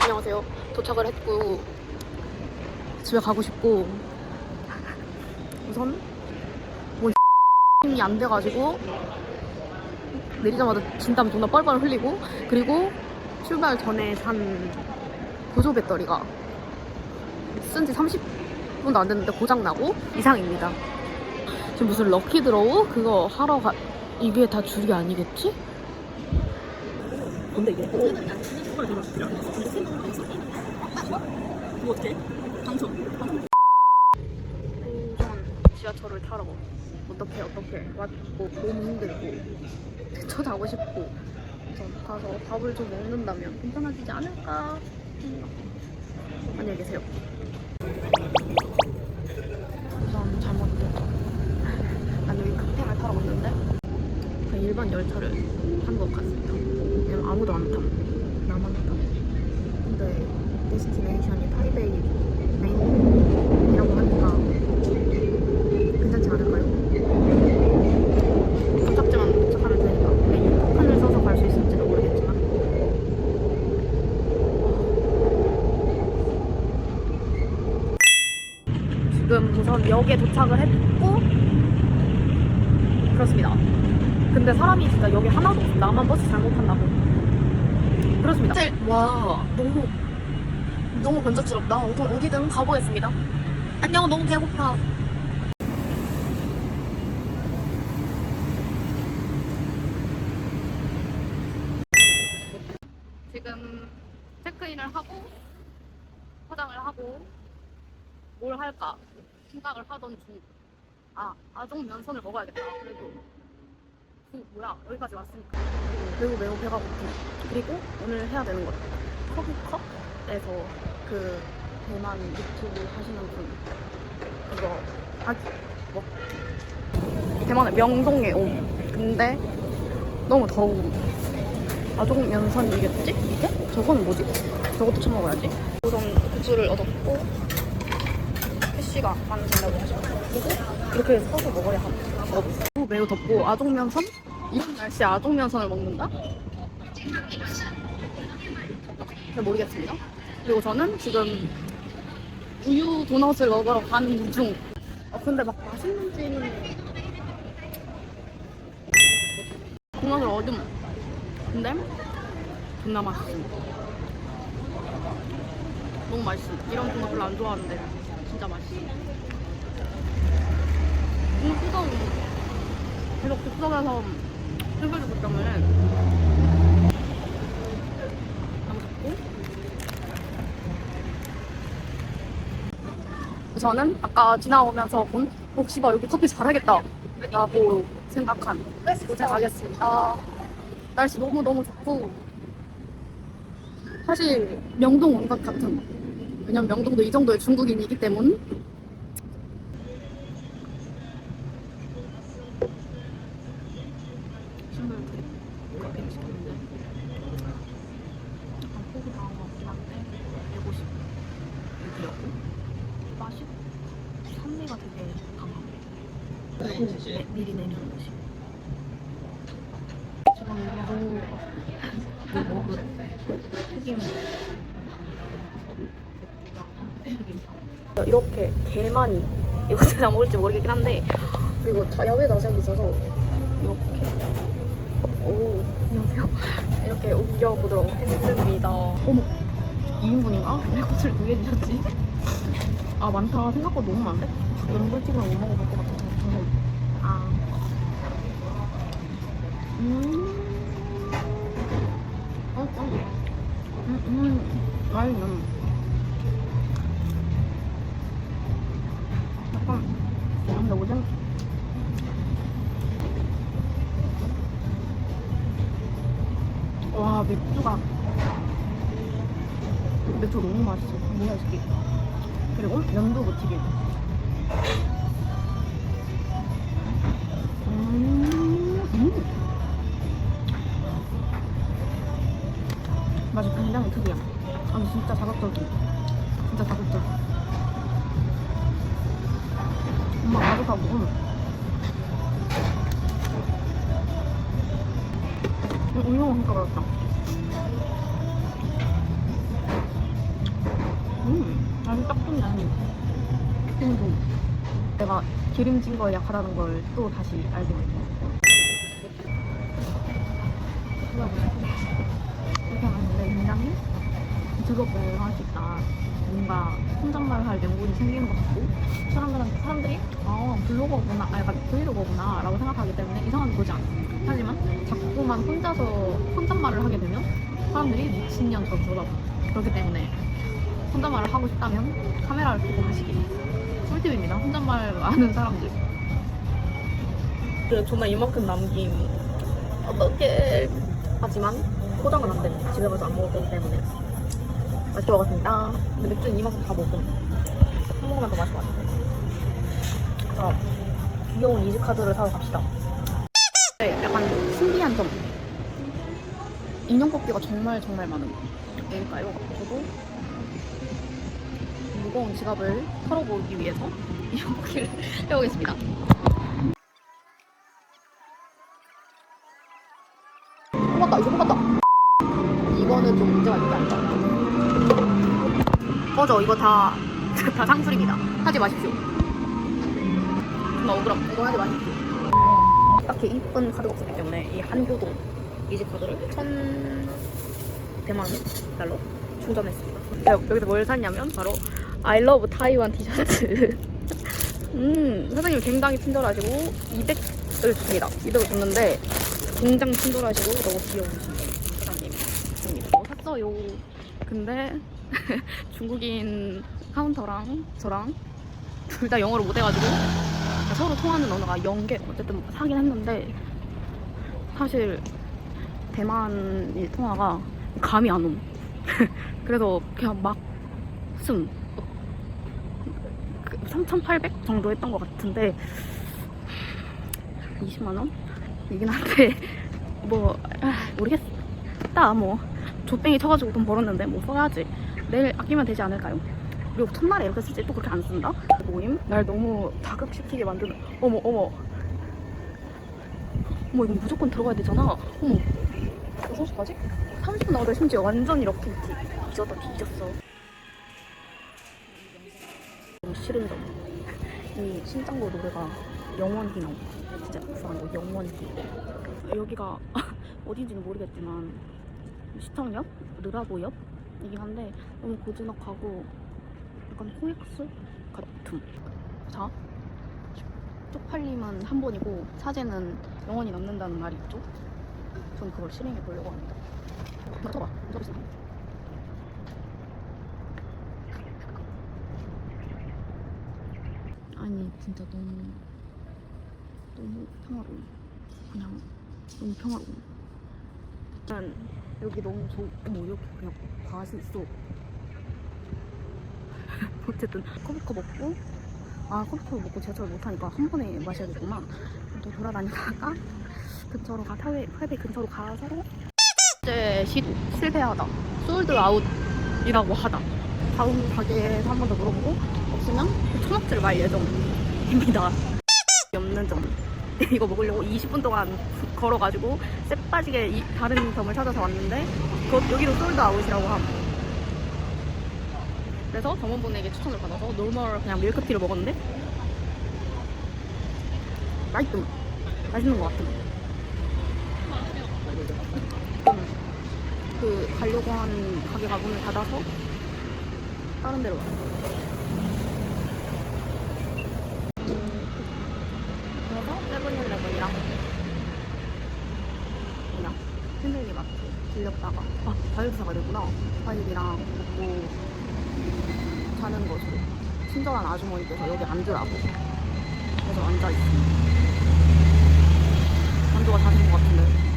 안녕하세요. 도착을 했고 집에 가고 싶고 우선 뭐 힘이 안 돼가지고 내리자마자 진땀 존나 뻘뻘 흘리고 그리고 출발 전에 산 보조 배터리가 쓴 지 30분도 안 됐는데 고장 나고 이상입니다. 지금 무슨 럭키 드로우 그거 하러 가 이게 다 줄이 아니겠지? 근데 이게 뭐 어떻게? 당첨. 우선 지하철을 타러 어떻게 어떻게 왔고 너무 힘들고 대처 자고 싶고 우선 가서 밥을 좀 먹는다면 괜찮아지지 않을까 생각. 안녕히 계세요. 우선 잘못됐다. 난 여기 급행을 타러 왔는데 그냥 일반 열차를 탄 것 같습니다. 왜냐면 아무도 안 탐. 나만 탐. 근데 데스티네이션이 타이베이 메인이라고 하니까 괜찮지 않을까요? 도착지만 도착하면 되니까 메인 칸을 써서 갈 수 있을지는 모르겠지만 지금 우선 역에 도착을 했고 그렇습니다. 근데 사람이 진짜 여기 하나도 없어. 나만 버스 잘못 탔나고. 그렇습니다. 와 너무 너무 번쩍스럽다. 어디, 어디 든 가보겠습니다. 안녕, 너무 배고파. 지금 체크인을 하고 화장을 하고 뭘 할까 생각을 하던 중. 아, 아종 면선을 먹어야겠다. 그래도. 그 뭐야 여기까지 왔으니까. 매우 매우 배가 고프 그리고 오늘 해야 되는 것 커브컵에서 그 대만 유튜브 하시는 분 그거 아뭐? 대만의 명동에 옴 근데 너무 더워 아종 면선이겠지? 이게? 저거는 뭐지? 저것도 처먹어야지. 우선 굿즈를 얻었고 캐시가 완성된다고 하시고 그리고 이렇게 서서 먹어야 합니다 어, 매우 덥고 아종면선? 이런 날씨에 아종면선을 먹는다? 잘 모르겠습니다. 그리고 저는 지금 우유 도넛을 먹으러 가는 중. 어, 근데 막 맛있는지는 도넛을 얻음. 근데 존나 맛있습니다. 너무 맛있어. 이런 도넛 별로 안 좋아하는데 진짜 맛있어. 너무 뜨거워. 계속 즉석에서 쭈글쭈글 때문에 저는 아까 지나오면서 본 혹시 봐 여기 커피 잘하겠다 라고 생각한 곳에 가겠습니다 날씨 너무너무 좋고 사실 명동 온것 같은 왜냐면 명동도 이 정도의 중국인이기 때문. 친구를 데리고 커피를 시켰는데 약간 포기 당한 것 같긴 한데 150이었고 맛이 산미가 되게 강하고 그리고 내, 미리 내려는 것이 너무 먹은 튀김 이렇게 개 많이 이거 진짜 먹을지 모르겠긴 한데 그리고 야외 자세도 있어서 이렇게 오 안녕하세요 이렇게 옮겨보도록 했습니다 어머 2인분인가? 왜 꽃을 두개 주셨지? 아 많다 생각보다 너무 많은데? 연골튀김을 못 먹어볼 것 같아서 아 음. 어, 어. 음, 음. 맛있네. 한 5점 와 맥주가. 맥주 너무 맛있어. 너무 맛있게. 그리고 면도 무치게. 음, 음. 맞아 굉장히 특이야 아 진짜 자극적이야. 진짜 자극적이야. 맛있다. 음, 아니 딱 좋네. 그리고 내가 기름진 거에 약하다는 걸 또 다시 알게 됐네. 이렇게 하는데 굉장히 즐겁게 할수 있다. 뭔가 혼잣말 할 명분이 생기는 것 같고 사람들한테 사람들이 아 블로거구나, 아 약간 브이로거구나 라고 생각하기 때문에 이상하게 보지 않아. 하지만 자꾸만 혼자서 혼잣말을 하게 되면 사람들이 미친년처럼 쳐다봐. 그렇기 때문에 혼잣말을 하고 싶다면 카메라를 켜고 하시기. 꿀팁입니다. 혼잣말 아는 사람들. 그래 정말 이만큼 남김 어떡해 하지만 포장은 안 돼. 집에 가서 안 먹을 거기 때문에 맛있게 먹었습니다. 근데 맥주는 이만큼 다 먹음. 한 모금만 더 마실 것 같아. 자, 귀여운 이지 카드를 사러 갑시다. 네, 약간 신기한 점. 인형 뽑기가 정말 정말 많은 데일까요? 저도 무거운 지갑을 털어보기 위해서 인형 뽑기를 해보겠습니다. 뽑았다, 이거 뽑았다. 이거는 좀 문제가 있지 않을까? 꺼져, 이거 다, 다 상술입니다. 하지 마십시오. 나 억울함. 이거 하지 마십시오. 딱히 이쁜 카드가 없었기 때문에 이 한교동 이지 카드를 천 대만 달러 충전했습니다. 여기서 뭘 샀냐면 바로 I love 타이완 티셔츠. 음, 사장님 굉장히 친절하시고 200을 줍니다. 200을 줬는데 굉장히 친절하시고 너무 귀여우신 사장님입니다. 뭐 샀어요. 근데 중국인 카운터랑 저랑 둘 다 영어를 못해가지고 서로 통하는 언어가 영계 어쨌든 사긴 했는데 사실 대만일 통화가 감이 안 옴. 그래서 그냥 막 숨. 3,800 정도 했던 것 같은데 20만 원? 이긴 한데 뭐 아, 모르겠다 뭐 조땡이 쳐가지고 돈 벌었는데 뭐 써야지 내일 아끼면 되지 않을까요? 그리고 첫날에 이렇게 쓰지 또 그렇게 안 쓴다? 모임? 날 너무 자극시키게 만드는 어머 어머 어머 이거 무조건 들어가야 되잖아 어머 6시까지? 30분 나오다 심지어 완전 이렇게 뒤졌다 뒤졌어 너무 싫은 점이 신짱고 노래가 영원히 나와 진짜 이상한 거 영원히 여기가 어딘지는 모르겠지만 시청역? 느라보역 이긴 한데 너무 고즈넉하고 약간 코엑스 같음 자 쪽팔림은 한 번이고 사제는 영원히 남는다는 말이 있죠? 전 그걸 실행해 보려고 합니다. 맞춰봐. 맞춰보세요. 아니 진짜 너무 너무 평화로워 그냥 너무 평화로워 일단 여기 너무 좋 어머 여기 그냥 밭이 있어 어쨌든 커피컵 먹고 아 커피컵 먹고 제철 못하니까 한 번에 마셔야겠구만 또 돌아다니다가 근처로 가 타웨 타웨이 근처로 가서 이제 시도 실패하다. 솔드 아웃이라고 하다. 다음 가게에서 한 번 더 물어보고 없으면 초막지를 말 예정입니다. 없는 점 이거 먹으려고 20분 동안 걸어가지고 쎄빠지게 이- 다른 점을 찾아서 왔는데 그, 여기도 솔드 아웃이라고 함. 그래서 점원분에게 추천을 받아서 노멀 그냥 밀크티를 먹었는데 맛있음. 맛있는 것 같음. 음, 그 가려고 한 가게가 문을 닫아서 다른 데로 왔어. 그 래서 세븐일레븐이랑 그냥 팬들리 마트 들렸다가 아 사가야 되구나. 과일이랑 먹고 자는 곳으로 친절한 아주머니께서 여기 앉으라고. 그래서 앉아있습니다. 만두가 다 된 것 같은데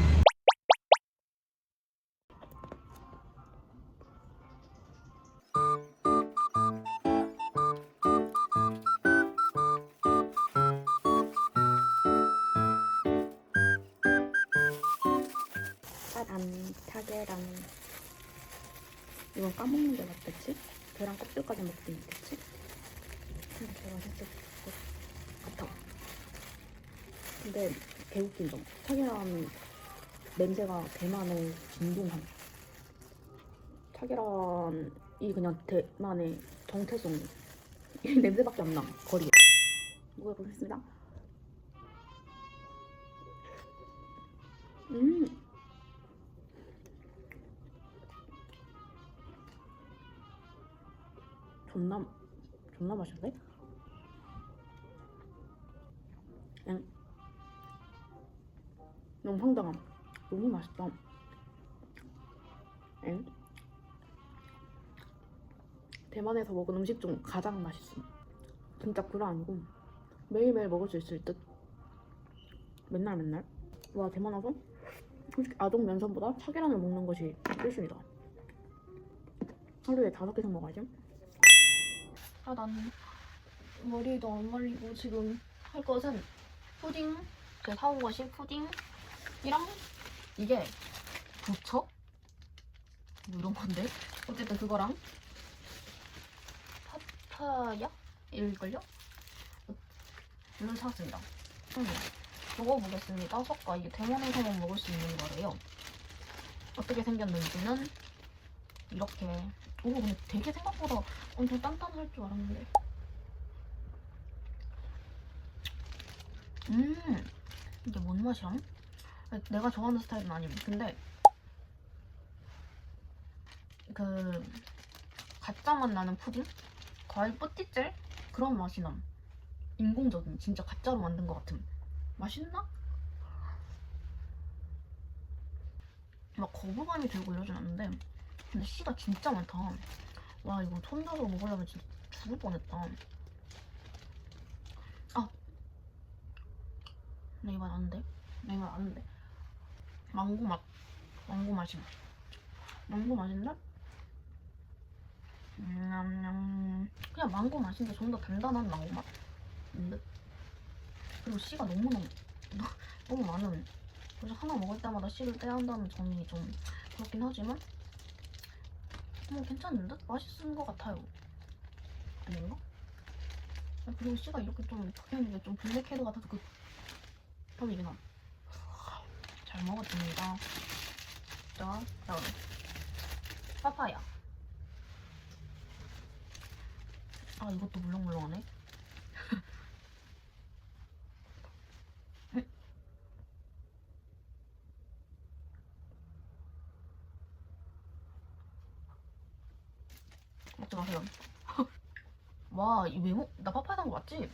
이건 까먹는 게 맞겠지? 계란 껍질까지 있겠지? 근데 계란 살짝 같아 근데 개웃긴 점. 차계란 냄새가 대만의 진동함. 차계란이 그냥 대만의 정체성. 이 냄새밖에 안 나. 거리에. 먹어보겠습니다. 음. 존나 존나 맛있는데? 응. 너무 황당함. 너무 맛있다. 응. 대만에서 먹은 음식 중 가장 맛있음. 진짜 구라 아니고 매일매일 먹을 수 있을 듯. 맨날 맨날. 와 대만 와서 솔직히 아동 면선보다 차계란을 먹는 것이 1순위다. 하루에 다섯 개씩 먹어야지. 아, 난 머리도 안 말리고 지금 할 것은 푸딩, 그 사온 것이 푸딩이랑 이게 부처? 뭐 이런 건데? 어쨌든 그거랑 파파야? 일걸요? 이걸 사왔습니다. 음, 먹어보겠습니다. 석가 이게 대만에서만 먹을 수 있는 거래요. 어떻게 생겼는지는 이렇게 오 근데 되게 생각보다 엄청 단단할 줄 알았는데 음 이게 뭔 맛이야? 내가 좋아하는 스타일은 아님 근데 그 가짜 맛 나는 푸딩? 과일 뿌띠젤? 그런 맛이 남 인공적인 진짜 가짜로 만든 것 같은 맛있나? 막 거부감이 들고 이러진 않는데 근데 씨가 진짜 많다. 와 이거 손잡으로 먹으려면 진짜 죽을 뻔했다. 아, 나안 돼. 나안 돼. 망고 맛, 망고 맛임. 망고 맛인데? 음, 그냥 망고 맛인데 좀 더 단단한 망고 맛. 근데 그리고 씨가 너무 너무 너무 많은. 그래서 하나 먹을 때마다 씨를 떼야 한다는 점이 좀 그렇긴 하지만 뭐 괜찮은 듯? 맛있는 것 같아요. 아닌가? 아, 그리고 씨가 이렇게 좀게좀 블랙헤드 같아서 그 텀이긴 함. 잘 먹었습니다. 자, 다음. 파파야. 아, 이것도 물렁물렁하네. 먹지 마세요. 와, 이왜 먹? 나 파파야 산거 맞지?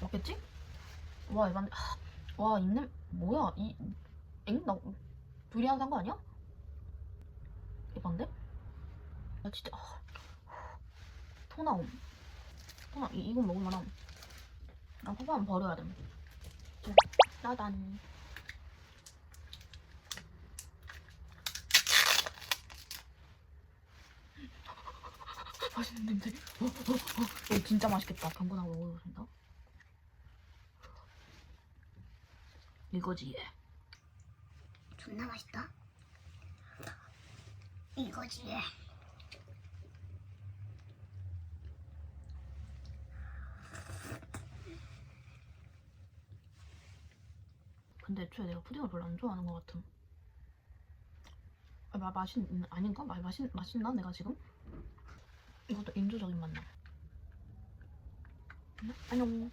맞겠지? 와, 아, 와, 입냄 뭐야? 이 엥? 나 두리안 산 거 아니야? 이반데? 나 진짜 아, 토 나옴. 토 나. 이 이건 먹을만함. 나 파파는 버려야 돼. 짜잔. 맛있는 냄새. 어, 어, 어. 이거 진짜 맛있겠다. 경건하고 먹어도 된다. 이거지. 얘. 존나 맛있다. 이거지. 근데 애초에 내가 푸딩을 별로 안 좋아하는 것 같음. 아, 마, 맛있, 아닌가? 마, 맛있, 맛있나? 내가 지금? 이것도 인조적인 맛나. 음, 안녕.